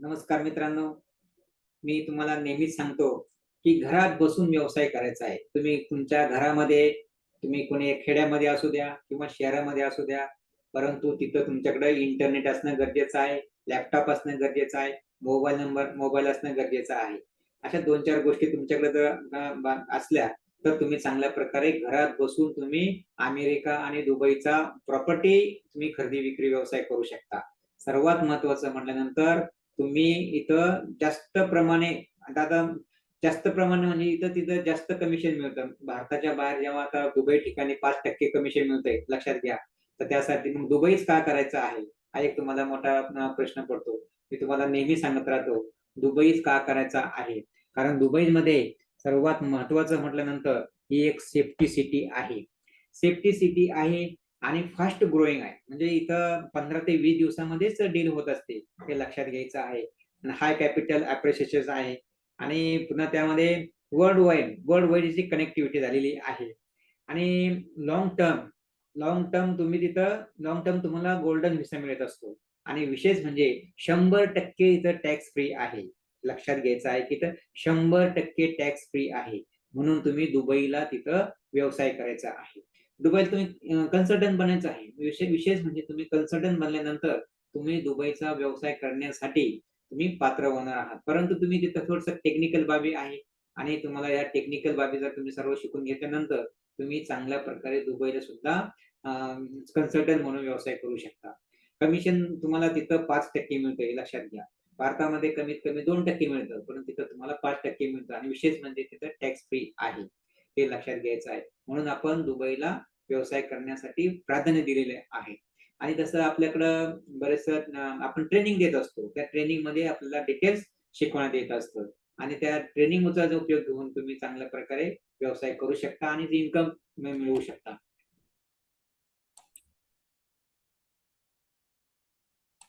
नमस्कार मित्रांनो. मी तुम्हाला नेहमीच सांगतो की घरात बसून व्यवसाय करायचा आहे. तुम्ही तुमच्या घरामध्ये तुम्ही कोणी खेड्यामध्ये असू द्या किंवा शहरामध्ये असू द्या परंतु तिथं तुमच्याकडे इंटरनेट असणं गरजेचं आहे लॅपटॉप असणं गरजेचं आहे मोबाईल नंबर मोबाईल असणं गरजेचं आहे. अशा दोन चार गोष्टी तुमच्याकडे जर असल्या तर तुम्ही चांगल्या प्रकारे घरात बसून तुम्ही अमेरिका आणि दुबईचा प्रॉपर्टी तुम्ही खरेदी विक्री व्यवसाय करू शकता. सर्वात महत्वाचं म्हटल्यानंतर तुम्ही इथं जास्त प्रमाणे आता जास्त प्रमाणे म्हणजे इथं तिथं जास्त कमिशन मिळतं. भारताच्या बाहेर जेव्हा आता दुबई ठिकाणी पाच टक्के कमिशन मिळतंय लक्षात घ्या. तर त्यासाठी मग दुबईच का करायचं आहे? हा एक तुम्हाला मोठा प्रश्न पडतो. मी तुम्हाला नेहमी सांगत राहतो दुबईच का करायचा आहे? कारण दुबईमध्ये सर्वात महत्वाचं म्हटल्यानंतर ही एक सेफ्टी सिटी आहे. सेफ्टी सिटी आहे आणि फास्ट ग्रोईंग आहे. म्हणजे इथं पंधरा ते वीस दिवसामध्येच डील होत असते. हे लक्षात घ्यायचं आहे. हाय कॅपिटल अप्रिशिएशन आहे. आणि पुन्हा त्यामध्ये वर्ल्ड वाईड वर्ल्ड वाईडची कनेक्टिव्हिटी झालेली आहे. आणि लॉंग टर्म लॉंग टर्म तुम्ही तिथं लॉंग टर्म तुम्हाला गोल्डन व्हिसा मिळत असतो. आणि विशेष म्हणजे शंभर टक्के इथं टॅक्स फ्री आहे. लक्षात घ्यायचं आहे की इथं शंभर टक्के टॅक्स फ्री आहे. म्हणून तुम्ही दुबईला तिथं व्यवसाय करायचा आहे. दुबईला तुम्ही कन्सल्टंट बनायचं आहे. विशेष विशेष म्हणजे तुम्ही कन्सल्टंट बनल्यानंतर तुम्ही दुबईचा व्यवसाय करण्यासाठी तुम्ही पात्र होणार आहात. परंतु तुम्ही तिथं थोडस टेक्निकल बाबी आहे आणि तुम्हाला या टेक्निकल बाबी जर तुम्ही सर्व शिकून घेतल्यानंतर तुम्ही चांगल्या प्रकारे दुबईला सुद्धा कन्सल्टंट म्हणून व्यवसाय करू शकता. कमिशन तुम्हाला तिथं पाच टक्के मिळतं हे लक्षात घ्या. भारतामध्ये कमीत कमी दोन टक्के मिळतं परंतु तिथं तुम्हाला पाच टक्के मिळतं. आणि विशेष म्हणजे तिथं टॅक्स फ्री आहे. हे लक्षात घ्यायचं आहे. म्हणून आपण दुबईला व्यवसाय करण्यासाठी प्राधान्य दिलेले आहे. आणि तसं आपल्याकडं बरेच आपण ट्रेनिंग देत असतो. त्या ट्रेनिंगमध्ये आपल्याला डिटेल्स शिकवण्यात येत असतं. आणि त्या ट्रेनिंगचा जो उपयोग घेऊन तुम्ही चांगल्या प्रकारे व्यवसाय करू शकता आणि इन्कम मिळवू शकता.